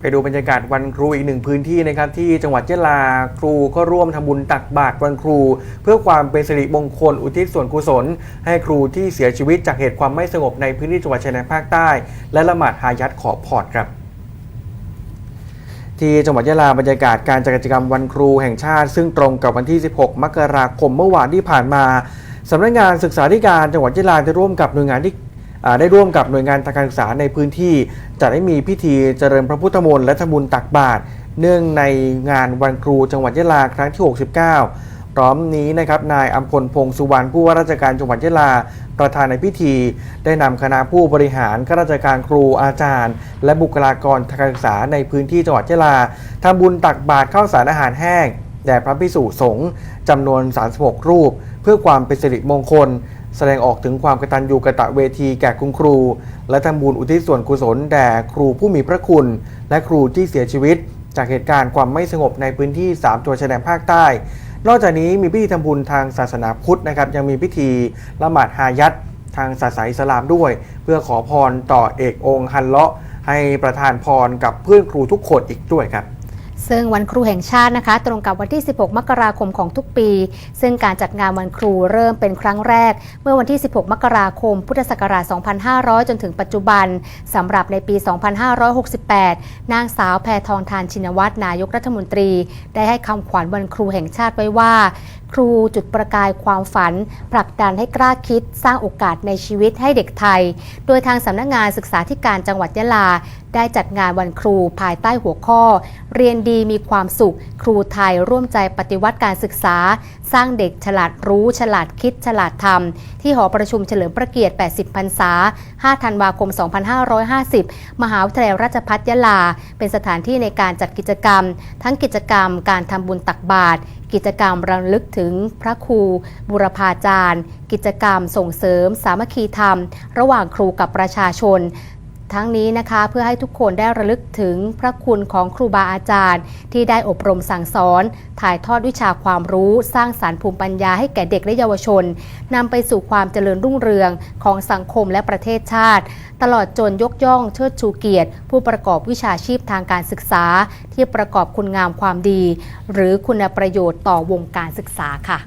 ไปดูบรรยากาศวันครูอีกหนึ่งพื้นที่นะครับที่จังหวัดยะลาครูก็ร่วมทำบุญตักบาตรวันครู เพื่อความเป็นสิริมงคลอุทิศส่วนกุศล ให้ครูที่เสียชีวิตจากเหตุความไม่สงบในพื้นที่จังหวัดชายแดนภาคใต้ และละหมาดฮายัดขอพอรครับที่จังหวัดยะลาบรรยากาศการจัดกิจกรรมวันครูแห่งชาติ ซึ่งตรงกับวันที่ 16 มกราคมเมื่อวานที่ผ่านมาสำนักงานศึกษาธิการจังหวัดยะลาได้ร่วมกับหน่วยงานที่ ได้ร่วมกับหน่วยงานทางการศึกษาในพื้นที่จัดให้มีพิธีเจริญพระพุทธมนต์และทำบุญตักบาตรเนื่องในงานวันครูจังหวัดยะลาครั้งที่ 69 พร้อมนี้นะครับนายอัมพลพงษ์สุวรรณผู้ว่าราชการจังหวัดยะลา ประธานในพิธี ได้นำคณะผู้บริหารข้าราชการครูอาจารย์ และบุคลากรทางการศึกษาในพื้นที่จังหวัดยะลาทำบุญตักบาตรข้าวสารอาหารแห้งแด่พระภิกษุสงฆ์จำนวน 36 รูป เพื่อความเป็นสิริมงคล แสดงออกถึงความกตัญญูกะตะเวทีแก่คุณครู และทำบุญอุทิศส่วนกุศลแด่ครูผู้มีพระคุณ และครูที่เสียชีวิต จากเหตุการณ์ความไม่สงบในพื้นที่ 3 ตัวชายแดนภาคใต้ นอกจากนี้มีพิธีทำบุญทางศาสนาพุทธนะครับยังมีพิธีละหมาดฮายัดทางศาสนาอิสลามด้วย เพื่อขอพรต่อเอกองค์ฮันเลาะให้ประทานพรกับเพื่อนครูทุกคนอีกด้วยครับ ซึ่งวันครูแห่งชาตินะคะ ตรงกับวันที่ 16 มกราคมของทุกปี ซึ่งการจัดงานวันครูเริ่มเป็นครั้งแรก เมื่อวันที่ 16 มกราคม พุทธศักราช 2500 จนถึงปัจจุบันสำหรับในปี 2568 นางสาวแพทองทานชินวัตรนายกรัฐมนตรี ได้ให้คำขวัญวันครูแห่งชาติไว้ว่า ครูจุดประกายความฝัน ผลักดันให้กล้าคิด สร้างโอกาสในชีวิตให้เด็กไทย โดยทางสำนักงานศึกษาธิการจังหวัดยะลา ได้จัดงานวันครูภายใต้หัวข้อ เรียนดีมีความสุข ครูไทยร่วมใจปฏิวัติการศึกษา สร้างเด็กฉลาดรู้ ฉลาดคิด ฉลาดทำที่หอประชุมเฉลิมพระเกียรติ 80 พรรษา 5 ธันวาคม 2550 มหาวิทยาลัยราชภัฏยะลา เป็นสถานที่ในการจัดกิจกรรม ทั้งกิจกรรมการทำบุญตักบาตร กิจกรรมรำลึกถึงพระครู บุรพาจารย์ กิจกรรมส่งเสริมสามัคคีธรรม ระหว่างครูกับประชาชน ทั้งนี้นะคะเพื่อให้ทุกคนได้ระลึกถึงพระคุณของครูบาอาจารย์ ที่ได้อบรมสั่งสอน ถ่ายทอดวิชาความรู้สร้างสารรค์ภูมิปัญญาให้แก่เด็กและเยาวชนนำไปสู่ความเจริญรุ่งเรืองของสังคมและประเทศชาติ ตลอดจนยกย่องเชิดชูเกียรติ ผู้ประกอบวิชาชีพทางการศึกษา ที่ประกอบคุณงามความดี หรือคุณประโยชน์ต่อวงการศึกษาค่ะ